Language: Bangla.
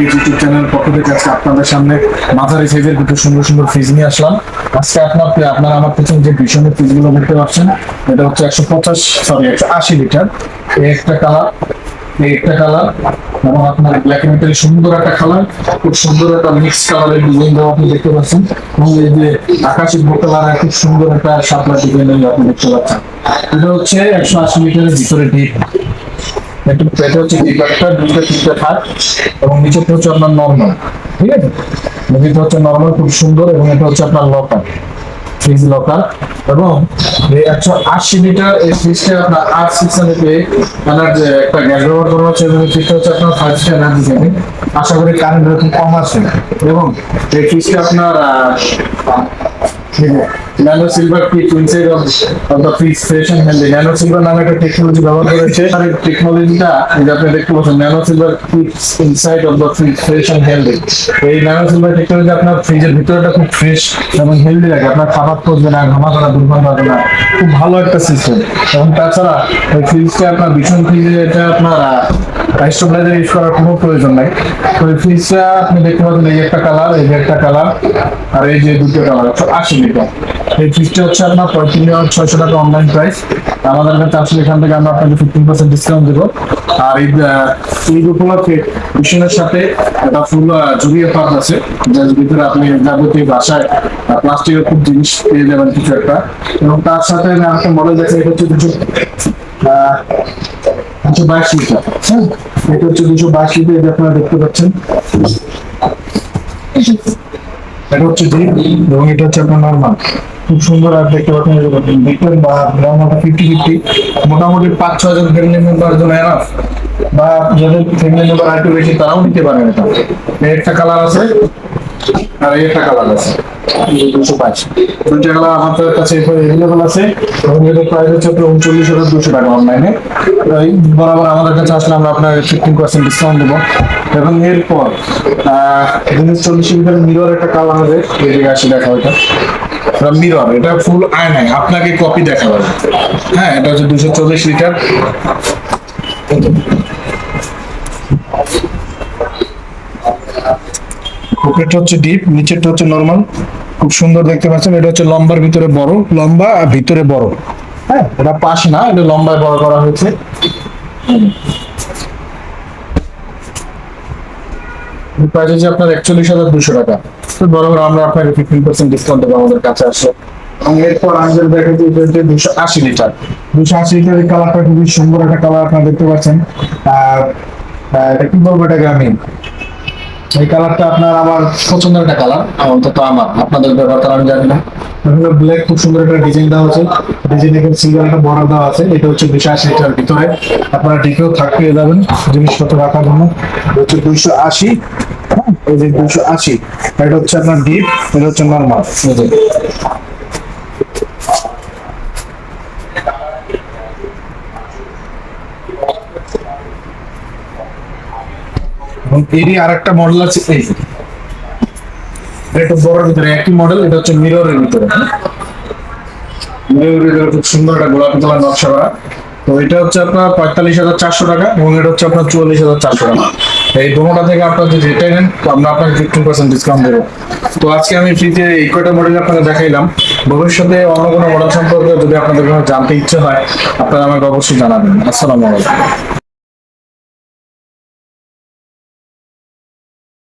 ইউটিউব পক্ষ থেকে আজকে আপনাদের সামনে সাইজের সুন্দর সুন্দর ফ্রিজ নিয়ে আসলাম। আজকে আপনার আমার পিছনে যে দেখতে পাচ্ছেন, এটা হচ্ছে একশো পঞ্চাশ সরি একশো আশি লিটার এই একটা কালার এই একটা কালার এবং আপনার ব্ল্যাক এন্ড সুন্দর একটা কালার খুব সুন্দর একটা মিক্স কালারের ডিজাইন দেওয়া আপনি দেখতে পাচ্ছেন। এবং এই যে আকাশি খুব সুন্দর একটা সাপলা ডিজাইন আপনি দেখতে পাচ্ছেন। এটা হচ্ছে একশো আশি লিটারের ভিতরে ডিপ একটু পেটে হচ্ছে ডিপারটা দুইটা তিনটা থাক এবং নিচেটা হচ্ছে আপনার নর্মাল ঠিক আছে? নিচেটা হচ্ছে নর্মাল খুব সুন্দর এবং এটা হচ্ছে আপনার লকার ফ্রিজ লকার এবং একশো আশি লিটার এই ফ্রিজটা আপনার আট সিক্স হান্ড্রেড যে একটা গ্যাস ব্যবহার করা হচ্ছে, এবং ফ্রিজটা হচ্ছে আপনার ফাইভ স্টার এনার্জি সেভিং আশা করি কারেন্ট এরকম কম আসে এবং এই ফ্রিজটা আপনার ন্যানো সিলভার কি inside of the fresh and healthy nano silver নামে একটা টেকনোলজি ব্যবহার করেছে। আর এই টেকনোলজিটা এই যে আপনি দেখতে পাচ্ছেন nano silver keeps inside of the fresh and healthy এই ন্যানো সিলভার টেকনোলজি আপনার ফ্রিজের ভিতরটা খুব ফ্রেশ এবং হেলদি লাগে। আপনার খাবার পচবে না ঘামা করা দুর্গন্ধ হবে না। খুব ভালো একটা সিস্টেম এবং তাছাড়া ওই ফ্রিজটা আপনার ভীষণ ফ্রিজে এটা আপনার স্টোভলাইজার ইউজ করার কোনো প্রয়োজন নাই। তো এই ফ্রিজটা আপনি দেখতে পাচ্ছেন, এই একটা কালার এই একটা কালার আর এই যে দুটো কালার একশো লিটার এই হচ্ছে আপনার পঁয়ত্রিশ হাজার ছয়শো টাকা অনলাইন প্রাইস আমাদের কাছে আসলে এখান থেকে আমরা আপনাকে ফিফটিন পার্সেন্ট ডিসকাউন্ট দেবো। আর এই ঈদ উপলক্ষে মিশনের সাথে একটা ফুল জুড়িয়ে পাত আছে যার ভিতরে আপনি যাবতীয় বাসায় প্লাস্টিকের খুব জিনিস পেয়ে যাবেন কিছু একটা। এবং তার সাথে একটা মডেল দেখে এটা হচ্ছে আহ, দুশো বাইশ লিটার। হ্যাঁ এটা হচ্ছে দুশো বাইশ লিটার এটা আপনারা দেখতে পাচ্ছেন। এটা হচ্ছে ডিপ এবং এটা হচ্ছে আপনার নর্মাল খুব সুন্দর আর দেখতে পাচ্ছেন দেখবেন বা নর্মালটা ফিফটি ফিফটি মোটামুটি পাঁচ, ছয় জন ফ্যামিলি মেম্বার জন্য এনাফ বা যাদের ফ্যামিলি মেম্বার আর একটু বেশি, তারাও নিতে পারেন এটা। একটা কালার আছে। আর একটা কালার আছে। দুশো আমাদের কাছে আছে। এবং প্রাইস হচ্ছে হাজার দুশো টাকা অনলাইনে বরাবর কাছে আমরা আপনার ডিসকাউন্ট এবং এরপর চল্লিশ মিরর একটা কালার হবে। দেখা মিরর এটা ফুল আপনাকে কপি দেখাবে। হ্যাঁ এটা হচ্ছে দুশো চল্লিশ লিটার। উপরেরটা হচ্ছে ডিপ নিচেরটা হচ্ছে নর্মাল খুব সুন্দর দেখতে পাচ্ছেন, এটা হচ্ছে লম্বার ভিতরে বড়, লম্বা আর ভিতরে বড়। হ্যাঁ এটা পাশ না, এটা লম্বায় বড় করা হয়েছে। প্রাইস হচ্ছে আপনার একচল্লিশ হাজার দুশো টাকা। তো বরাবর আমরা আপনাকে ফিফটিন পার্সেন্ট ডিসকাউন্ট দেবো আমাদের কাছে আসলে। এবং এরপর আমাদের দেখা যাচ্ছে দুশো আশি লিটার। দুশো আশি লিটারের কালারটা খুবই সুন্দর একটা কালার আপনারা দেখতে পাচ্ছেন। এটা কি বলব, এটা গ্রামীণ। এই কালারটা আপনার আমার পছন্দের একটা কালার অন্তত আমার। আপনাদের ব্যবহার তার আমি জানি না। ব্ল্যাক খুব সুন্দর একটা ডিজাইন দেওয়া আছে ডিজাইন এখানে সিঙ্গেল একটা বর্ডার দেওয়া আছে। এটা হচ্ছে দুশো আশি লিটার ভিতরে। আপনারা ডিকেও থাকতে যাবেন জিনিসপত্র রাখার জন্য। হচ্ছে দুইশো আশি। এই যে দুইশো আশি। এটা হচ্ছে আপনার ডিপ এটা হচ্ছে নর্মাল এরই আরেকটা মডেল আছে, এই এটা একটু বড় ভিতরে, একই মডেল এটা হচ্ছে মিররের ভিতরে মিররের ভিতরে খুব সুন্দর একটা গোলাপি কালার নকশা করা। তো এটা হচ্ছে আপনার পঁয়তাল্লিশ হাজার চারশো টাকা এবং এটা হচ্ছে আপনার চুয়াল্লিশ হাজার চারশো টাকা। এই দুটোটা থেকে আপনার যদি যেটাই নেন আমরা আপনাকে ফিফটিন পার্সেন্ট ডিসকাউন্ট দেবো। তো আজকে আমি ফ্রিতে এই কয়টা মডেল আপনাকে দেখাইলাম। ভবিষ্যতে অন্য কোনো মডেল সম্পর্কে যদি আপনাদের কোনো জানতে ইচ্ছে হয়, আপনারা আমাকে অবশ্যই জানাবেন। আসসালামু আলাইকুম।